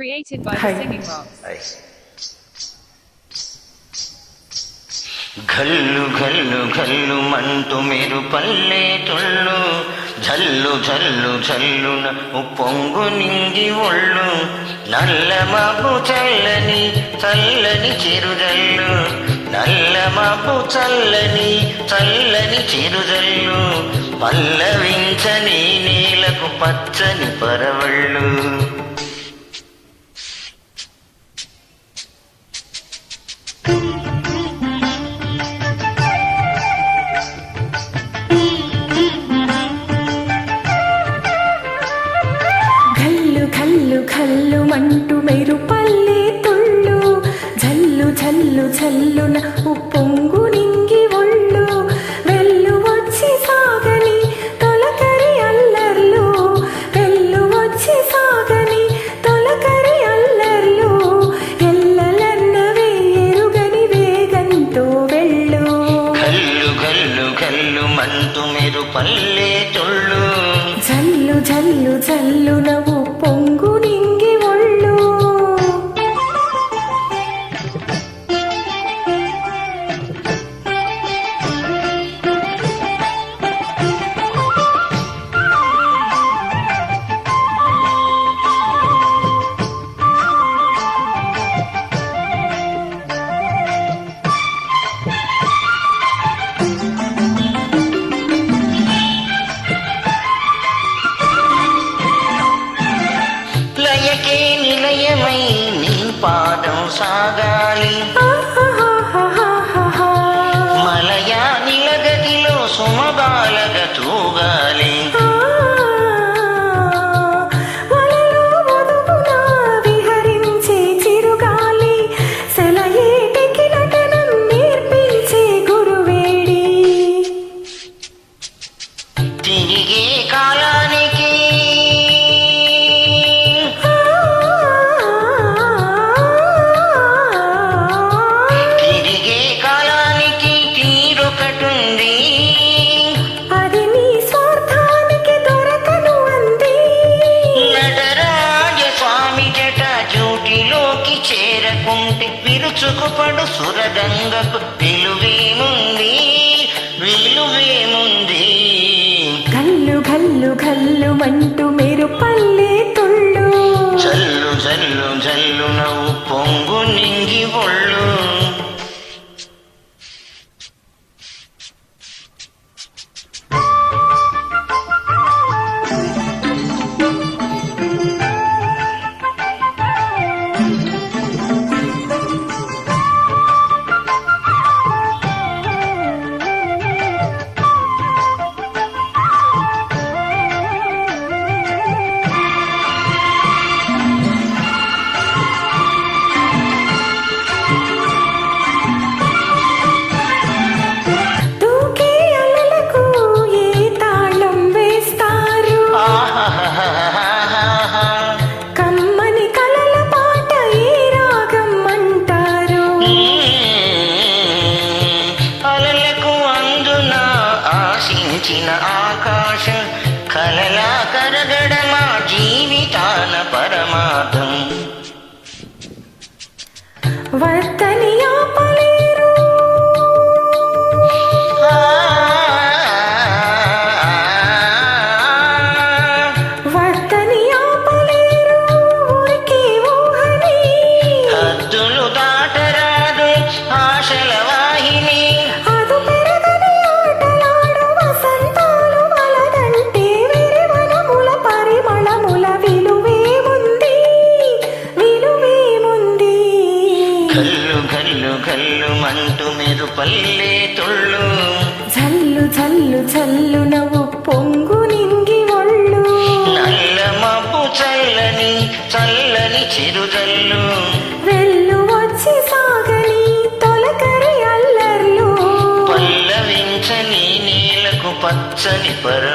Created by the Singing Rocks. ఘల్లు ఘల్లు ఘల్లు మంటూ మీరు పల్లెటొళ్ళు జల్లు జల్లు జల్లున ఉప్పొంగు నింగి ఒళ్ళు. నల్ల మాపు చల్లని చల్లని చిరుజల్లు. నల్ల మాపు చల్లని చల్లని చిరుజల్లు. పల్లవించని నేలకు పచ్చని పరవళ్ళు. నవ్వు పాదం సాగాలి. మలయా నిలగతిలో సుమబాలగ పడు సురగంగకు తెలివి ఆకాశం కలలా కరగడమా జీవితాన పరమార్థం. వర్తనీయ మంటూ మీరు పల్లె తుళ్ళు. జల్లు జల్లు జల్లు నవ్వు పొంగు నింగి ఒళ్ళు. నల్ల మబ్బు చల్లని చల్లని చిరుజల్లు. వెళ్ళు వచ్చి సాగని తొలకరి అల్లర్లు. పల్లవించని నీలకు పచ్చని పరవళ్ళు